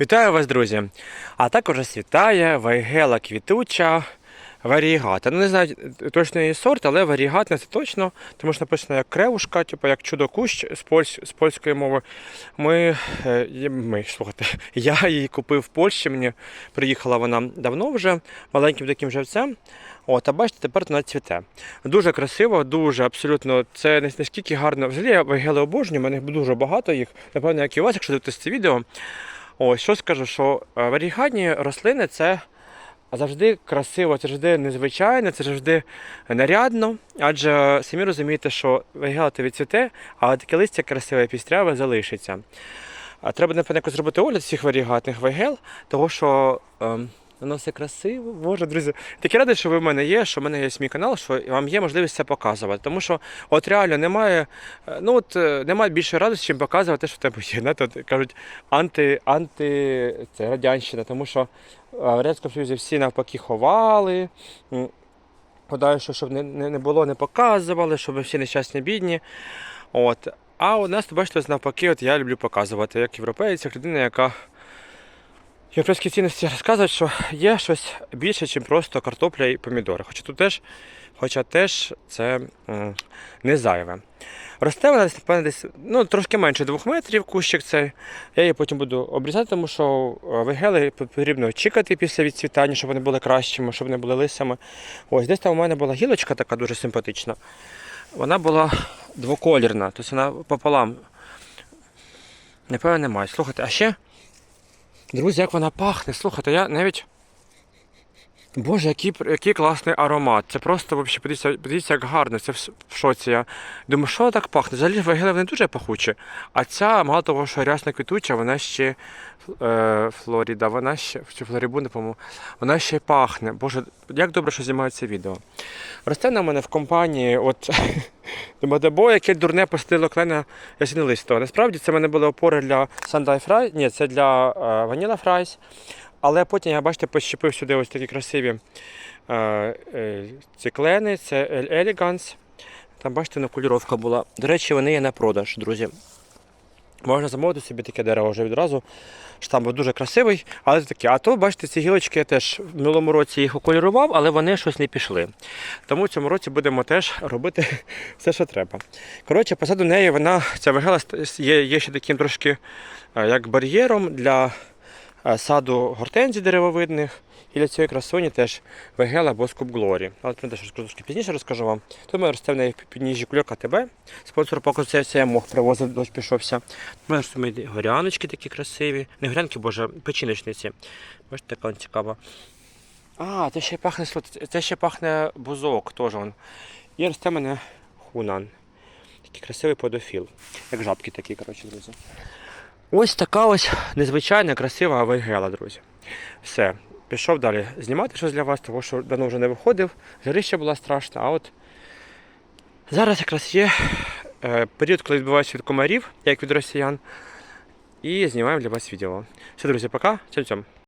Вітаю вас, друзі! А також вас вітає вайгела квітуча варігата. Ну, не знаю точно її сорт, але варігатна це точно, тому що написано як кревушка, типу як чудо-кущ з, польсь, з польської мови. Ми, е, ми, слухайте, я її купив в Польщі, мені приїхала вона давно вже, маленьким таким живцем. От, а бачите, тепер вона цвіте. Дуже красиво, дуже абсолютно. Це наскільки гарно. Взагалі я вайгели обожнюю, в мене дуже багато їх. Напевно, як і у вас, якщо дивитися це відео. Ось що скажу, що е, варігатні рослини це завжди красиво, це завжди незвичайно, це завжди нарядно. Адже самі розумієте, що варігат відцвіте, але таке листя красиве пістряве залишиться. Треба, напевно, зробити огляд всіх варігатних вайгел, того що. Воно все красиво. Боже, друзі, такі радий, що ви в мене є, що в мене є мій канал, що вам є можливість це показувати. Тому що от реально немає, е, ну от е, немає більше радості, чим показувати те, що в тебе є. Знаєте, от кажуть, анти, анти це радянщина, тому що е, в Радянському Союзі всі навпаки ховали. Гадаю, що щоб не, не, не було, не показували, щоб всі нещасні бідні. От. А у нас, бачите, навпаки, от я люблю показувати, як європейець, як людина, яка європейські цінності розказують, що є щось більше, ніж просто картопля і помідори. Хоча тут теж, хоча теж це м, не зайве. Росте вона десь, напевно, десь ну, трошки менше двох метрів кущик цей. Я її потім буду обрізати, тому що е, вигели потрібно чекати після відцвітання, щоб вони були кращими, щоб не були лисами. Ось десь там у мене була гілочка така дуже симпатична. Вона була двоколірна, тобто вона пополам. Напевно, немає. Слухайте, а ще Друзі, як вона пахне, слухайте, я навіть. Боже, який, який класний аромат. Це просто вообще, подивіться, подивіться, як гарно. Це в шоці. Я думаю, що так пахне? Взагалі вигели вони дуже пахучі. А ця, мало того, що рясна квітуча, вона ще е, Флоріда, вона ще чи Флорібунда, по-моєму, вона ще пахне. Боже, як добре, що знімають це відео. Росте на мене в компанії, от думаєте, бо яке дурне постило клена ясінолистого. Насправді це в мене були опори для Сандай Фрай, ні, це для е, Ваніла Фрайс. Але потім я, бачите, пощепив сюди ось такі красиві е, е, ці клени, це Еліганс. Там, бачите, накуліровка була. До речі, вони є на продаж, друзі. Можна замовити собі таке дерево вже відразу. Штамб дуже красивий, але такі. А то, бачите, ці гілочки я теж в минулому році їх окольорував, але вони щось не пішли. Тому в цьому році будемо теж робити все, що треба. Коротше, позаду неї вона, ця вигела є, є ще таким трошки е, як бар'єром для саду гортензій деревовидних. І для цієї красуні теж вегела або скуп Глорі. Але про те, що трошки пізніше розкажу вам. Тут ми росте в неї в підніжжі кульок АТБ. Спонсор поки це, я мог привозив, дощ пішовся. У мене ж горяночки такі красиві. Не горянки, боже, печіночниці. Бачите, така цікава. А, це ще пахне це ще пахне бузок теж. он. І росте в мене хунан. Такий красивий подофіл. Як жабки такі, коротше, друзі. Ось така ось незвичайна красива вейгела, друзі. Все, пішов далі знімати щось для вас, тому що давно вже не виходив. Жарища була страшна, а от зараз якраз є е, період, коли відбувається від комарів, як від росіян. І знімаємо для вас відео. Все, друзі, пока. Цьом-цьом.